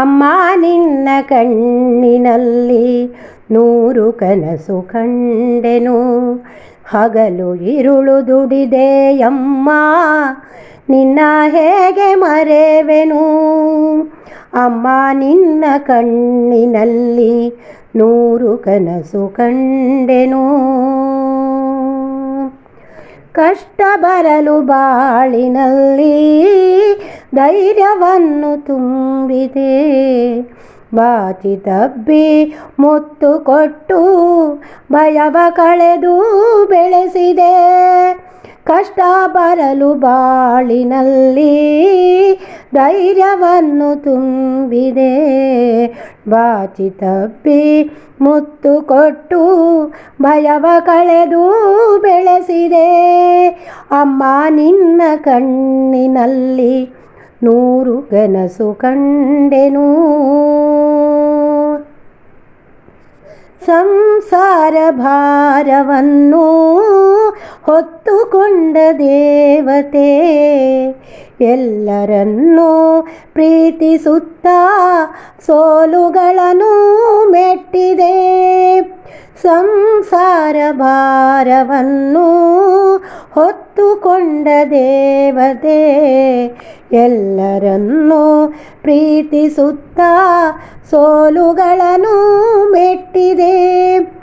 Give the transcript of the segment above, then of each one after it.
ಅಮ್ಮ ನಿನ್ನ ಕಣ್ಣಿನಲ್ಲಿ ನೂರು ಕನಸು ಕಂಡೆನು. ಹಗಲು ಇರುಳು ದುಡಿದೆ ಅಮ್ಮ, ನಿನ್ನ ಹೇಗೆ ಮರೆವೆನು? ಅಮ್ಮ ನಿನ್ನ ಕಣ್ಣಿನಲ್ಲಿ ನೂರು ಕನಸು ಕಂಡೆನು. ಕಷ್ಟ ಬರಲು ಬಾಳಿನಲ್ಲಿ ಧೈರ್ಯವನ್ನು ತುಂಬಿದೆ. ಬಾಚಿ ತಬ್ಬಿ ಮುತ್ತು ಕೊಟ್ಟು ಭಯವ ಕಳೆದು ಬೆಳೆಸಿದೆ. ಕಷ್ಟ ಬರಲು ಬಾಳಿನಲ್ಲಿ ಧೈರ್ಯವನ್ನು ತುಂಬಿದೆ. ಬಾಚಿ ತಪ್ಪಿ ಮುತ್ತು ಕೊಟ್ಟು ಭಯವ ಕಳೆದು ಬೆಳೆಸಿದೆ. ಅಮ್ಮ ನಿನ್ನ ಕಣ್ಣಿನಲ್ಲಿ ನೂರು ಕನಸು ಕಂಡೆನು. ಸಂಸಾರ ಭಾರವನ್ನು ಹೊತ್ತುಕೊಂಡ ದೇವತೆ ಎಲ್ಲರನ್ನೂ ಪ್ರೀತಿಸುತ್ತ ಸೋಲುಗಳನ್ನು ಮೆಟ್ಟಿದೆ. ಸಂಸಾರ ಭಾರವನ್ನು ಹೊತ್ತುಕೊಂಡ ದೇವತೆ ಎಲ್ಲರನ್ನೂ ಪ್ರೀತಿಸುತ್ತ ಸೋಲುಗಳನ್ನು ಮೆಟ್ಟಿದೆ.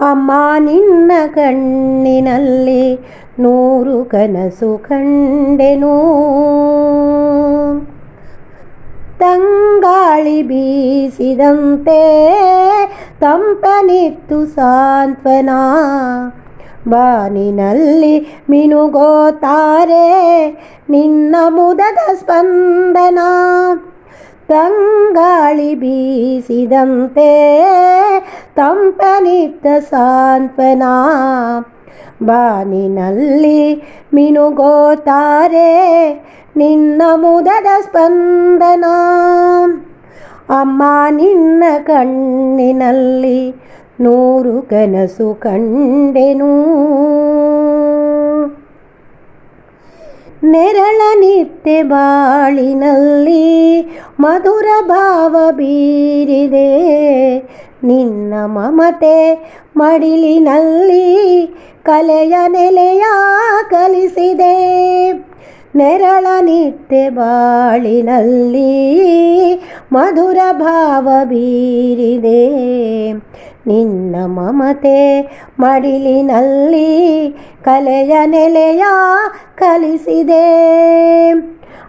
ಅಮ್ಮ ನಿನ್ನ ಕಣ್ಣಿನಲ್ಲಿ ನೂರು ಕನಸು ಕಂಡೆನು. ತಂಗಾಳಿ ಬೀಸಿದಂತೆ ತಂಪನಿತ್ತು ಸಾಂತ್ವನ. ಬಾನಿನಲ್ಲಿ ಮಿನುಗೋತಾರೆ ನಿನ್ನ ಮುದದ ಸ್ಪಂದನ. ತಂಗಾಳಿ ಬೀಸಿದಂತೆ ತಂಪನಿತ್ತ ಸಾಂತ್ವನ. ಬಾನಿನಲ್ಲಿ ಮಿನುಗೋತಾರೆ ನಿನ್ನ ಮುದದ ಸ್ಪಂದನ. ಅಮ್ಮ ನಿನ್ನ ಕಣ್ಣಿನಲ್ಲಿ ನೂರು ಕನಸು ಕಂಡೆನು. ನೆರಳ ನಿತ್ಯ ಬಾಳಿನಲ್ಲಿ ಮಧುರ ಭಾವ ಬೀರಿದೆ. ನಿನ್ನ ಮಮತೆ ಮಡಿಲಿನಲ್ಲಿ ಕಲೆಯ ನೆಲೆಯ ಕಲಿಸಿದೆ. ನೆರಳ ನಿತ್ಯ ಬಾಳಿನಲ್ಲಿ ಮಧುರ ಭಾವ ಬೀರಿದೆ. ನಿನ್ನ ಮಮತೆ ಮಡಿಲಿನಲ್ಲಿ ಕಲೆಯ ನೆಲೆಯ ಕಲಿಸಿದೆ.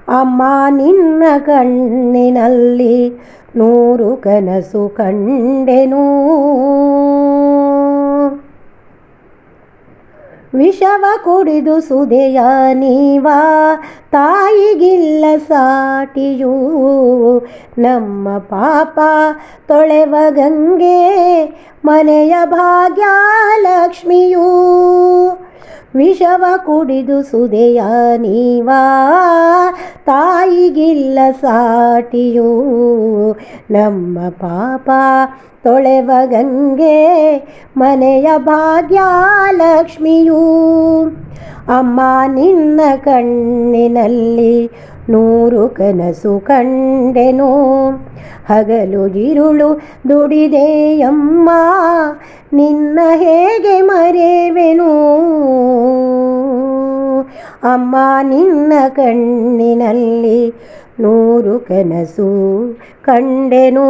ಅಮ್ಮ ನಿನ್ನ ಕಣ್ಣಿನಲ್ಲಿ ನೂರು ಕನಸು ಕಂಡೆನು. ವಿಷವ ಕುಡಿದು ಸುದೆಯ ನೀವಾ ತಾಯಿಗಿಲ್ಲ ಸಾಟಿಯೂ. ನಮ್ಮ ಪಾಪ ತೊಳೆವ ಗಂಗೆ ಮನೆಯ ಭಾಗ್ಯ ಲಕ್ಷ್ಮಿಯೂ. ವಿಷವ ಕುಡಿದು ಸುದೆಯ ನೀವಾ? ತಾಯಿಗಿಲ್ಲ ಸಾಟಿಯೂ. ನಮ್ಮ ಪಾಪ ತೊಳೆವ ಗಂಗೆ, ಮನೆಯ ಭಾಗ್ಯ ಲಕ್ಷ್ಮಿಯೂ. ಅಮ್ಮ ನಿನ್ನ ಕಣ್ಣಿನಲ್ಲಿ ನೂರು ಕನಸು ಕಂಡೆನು. ಹಗಲು ಇರುಳು ದುಡಿದೆಯಮ್ಮ, ನಿನ್ನ ಹೇಗೆ ಮರೆವೆನು? ಅಮ್ಮ ನಿನ್ನ ಕಣ್ಣಿನಲ್ಲಿ ನೂರು ಕನಸು ಕಂಡೆನು.